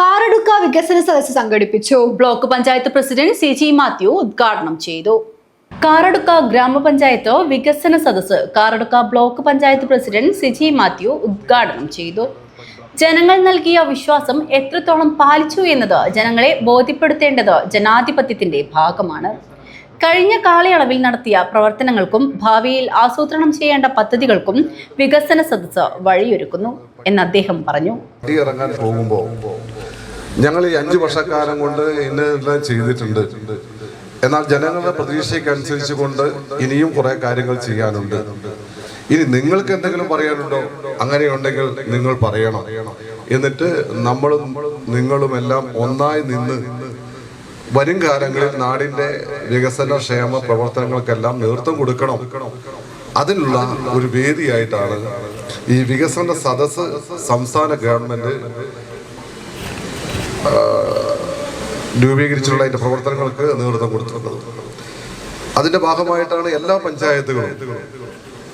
കാറടുക്ക വികസന സദസ്സ് സംഘടിപ്പിച്ചു. Block panchayat president C G Mathew ഉദ്ഘാടനം ചെയ്തു. കാറടുക്ക ഗ്രാമപഞ്ചായത്ത് വികസന സദസ്സ് Karadukka block panchayat president C G Mathew ഉദ്ഘാടനം ചെയ്തു. ജനങ്ങൾ നൽകിയ വിശ്വാസം എത്രത്തോളം പാലിച്ചു എന്നത് ജനങ്ങളെ ബോധ്യപ്പെടുത്തേണ്ടത് ജനാധിപത്യത്തിന്റെ ഭാഗമാണ്. കഴിഞ്ഞ കാലയളവിൽ നടത്തിയ പ്രവർത്തനങ്ങൾക്കും ഭാവിയിൽ ആസൂത്രണം ചെയ്യേണ്ട പദ്ധതികൾക്കും വികസന സദസ്സ് വഴിയൊരുക്കുന്നു എന്ന് അദ്ദേഹം പറഞ്ഞു. പോകുമ്പോൾ ഞങ്ങൾ ഈ അഞ്ചു വർഷക്കാലം കൊണ്ട് ഇന്നെല്ലാം ചെയ്തിട്ടുണ്ട്. എന്നാൽ ജനങ്ങളുടെ പ്രതീക്ഷയ്ക്കനുസരിച്ച് കൊണ്ട് ഇനിയും കുറെ കാര്യങ്ങൾ ചെയ്യാനുണ്ട്. ഇനി നിങ്ങൾക്ക് എന്തെങ്കിലും പറയാനുണ്ടോ? അങ്ങനെയുണ്ടെങ്കിൽ നിങ്ങൾ പറയണം. എന്നിട്ട് നമ്മളും നിങ്ങളും എല്ലാം ഒന്നായി നിന്ന് വരും കാലങ്ങളിൽ നാടിന്റെ വികസന ക്ഷേമ പ്രവർത്തനങ്ങൾക്കെല്ലാം നേതൃത്വം കൊടുക്കണം. അതിനുള്ള ഒരു വേദിയായിട്ടാണ് ഈ വികസന സദസ് സംസ്ഥാന ഗവൺമെന്റ് രൂപീകരിച്ചിട്ടുള്ള അതിന്റെ പ്രവർത്തനങ്ങൾക്ക് നേതൃത്വം കൊടുത്തിട്ടുള്ളത്. അതിന്റെ ഭാഗമായിട്ടാണ് എല്ലാ പഞ്ചായത്തുകളും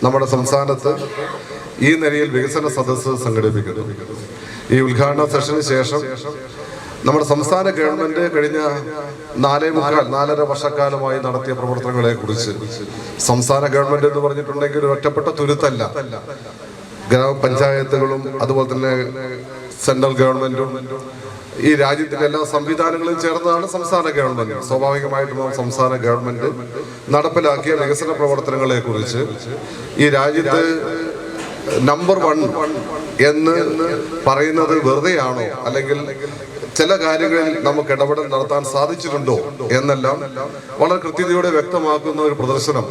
നമ്മുടെ സംസ്ഥാനത്ത് ഈ നിലയിൽ വികസന സദസ്സ് സംഘടിപ്പിക്കുന്നത്. ഈ ഉദ്ഘാടന സെഷന് ശേഷം നമ്മുടെ സംസ്ഥാന ഗവൺമെന്റ് കഴിഞ്ഞ നാലേ മുക്കാൽ നാലര വർഷക്കാലമായി നടത്തിയ പ്രവർത്തനങ്ങളെ കുറിച്ച് സംസ്ഥാന ഗവൺമെന്റ് എന്ന് പറഞ്ഞിട്ടുണ്ടെങ്കിൽ ഒരു ഒറ്റപ്പെട്ട തുരുത്തല്ല. ഗ്രാമപഞ്ചായത്തുകളും അതുപോലെ തന്നെ സെൻട്രൽ ഗവൺമെന്റും ഈ രാജ്യത്തിന്റെ എല്ലാ സംവിധാനങ്ങളും ചേർന്നതാണ് സംസ്ഥാന ഗവൺമെന്റ്. സ്വാഭാവികമായിട്ടും സംസ്ഥാന ഗവൺമെന്റ് നടപ്പിലാക്കിയ വികസന പ്രവർത്തനങ്ങളെ കുറിച്ച് ഈ രാജ്യത്ത് നമ്പർ വൺ എന്ന് പറയുന്നത് വെറുതെയാണോ? അല്ലെങ്കിൽ ചില കാര്യങ്ങളിൽ നമുക്ക് ഇടപെടൽ നടത്താൻ സാധിച്ചിട്ടുണ്ടോ എന്നെല്ലാം വളരെ കൃത്യതയോടെ വ്യക്തമാക്കുന്ന ഒരു പ്രദർശനം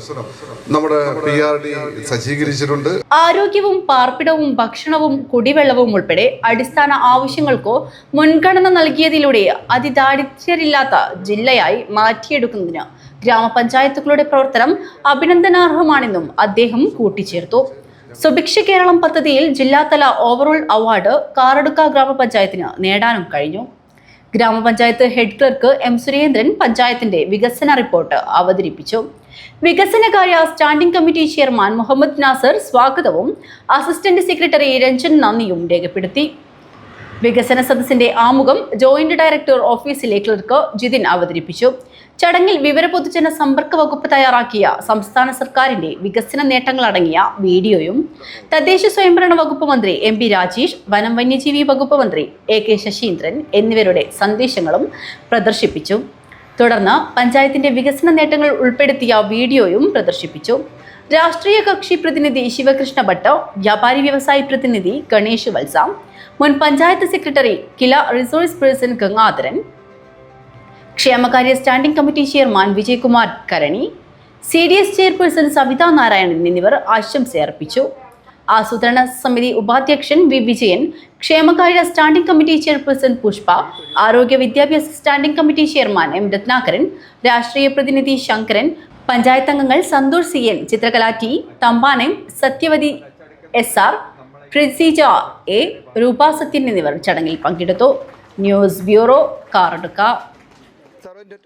നമ്മുടെ പി ആർ ഡി സജ്ജീകരിച്ചിട്ടുണ്ട്. ആരോഗ്യവും പാർപ്പിടവും ഭക്ഷണവും കുടിവെള്ളവും ഉൾപ്പെടെ അടിസ്ഥാന ആവശ്യങ്ങൾക്കോ മുൻഗണന നൽകിയതിലൂടെ അതിദാരിദ്ര്യരില്ലാത്ത ജില്ലയായി മാറ്റിയെടുക്കുന്നതിന് ഗ്രാമപഞ്ചായത്തുകളുടെ പ്രവർത്തനം അഭിനന്ദനാർഹമാണെന്നും അദ്ദേഹം കൂട്ടിച്ചേർത്തു. സുഭിക്ഷ കേരളം പദ്ധതിയിൽ ജില്ലാതല ഓവറോൾ അവാർഡ് കാറടുക്ക ഗ്രാമപഞ്ചായത്തിന് നേടാനും കഴിഞ്ഞു. ഗ്രാമപഞ്ചായത്ത് ഹെഡ് ക്ലർക്ക് എം സുരേന്ദ്രൻ പഞ്ചായത്തിന്റെ വികസന റിപ്പോർട്ട് അവതരിപ്പിച്ചു. വികസനകാര്യ standing committee chairman Muhammad Nasar സ്വാഗതവും അസിസ്റ്റന്റ് സെക്രട്ടറി രഞ്ജൻ നന്ദിയും രേഖപ്പെടുത്തി. വികസന സദസ്സിന്റെ ആമുഖം ജോയിന്റ് ഡയറക്ടർ ഓഫീസിലെ ക്ലർക്ക് ജിതിൻ അവതരിപ്പിച്ചു. ചടങ്ങിൽ വിവര പൊതുജന സമ്പർക്ക വകുപ്പ് തയ്യാറാക്കിയ സംസ്ഥാന സർക്കാരിന്റെ വികസന നേട്ടങ്ങളടങ്ങിയ വീഡിയോയും തദ്ദേശ സ്വയംഭരണ വകുപ്പ് മന്ത്രി എം പി രാജേഷ് വനം വന്യജീവി വകുപ്പ് മന്ത്രി എ കെ ശശീന്ദ്രൻ എന്നിവരുടെ സന്ദേശങ്ങളും പ്രദർശിപ്പിച്ചു. തുടർന്ന് പഞ്ചായത്തിന്റെ വികസന നേട്ടങ്ങൾ ഉൾപ്പെടുത്തിയ വീഡിയോയും പ്രദർശിപ്പിച്ചു. രാഷ്ട്രീയ കക്ഷി പ്രതിനിധി ശിവകൃഷ്ണ ഭട്ടോ വ്യാപാരി വ്യവസായി പ്രതിനിധി ഗണേഷ് വത്സാം മുൻ panchayat secretary KILA resource person Gangadharan ക്ഷേമകാര്യ standing committee chairman Vijayakumar Karani C D S chairperson Savitha Narayanan എന്നിവർ ആശംസയർപ്പിച്ചു ആസൂത്രണ സമിതി ഉപാധ്യക്ഷൻ വി വിജയൻ ക്ഷേമകാര്യ സ്റ്റാൻഡിംഗ് കമ്മിറ്റി ചെയർപേഴ്സൺ പുഷ്പ ആരോഗ്യ വിദ്യാഭ്യാസ standing committee chairman M Ratnakaran രാഷ്ട്രീയ പ്രതിനിധി ശങ്കരൻ പഞ്ചായത്ത് അംഗങ്ങൾ Santhosh C N Chithrakala T Thampanam Sathyavathi S R Krisija A Roopa Sathyan എന്നിവർ ചടങ്ങിൽ പങ്കെടുത്തു. News bureau Karadukka.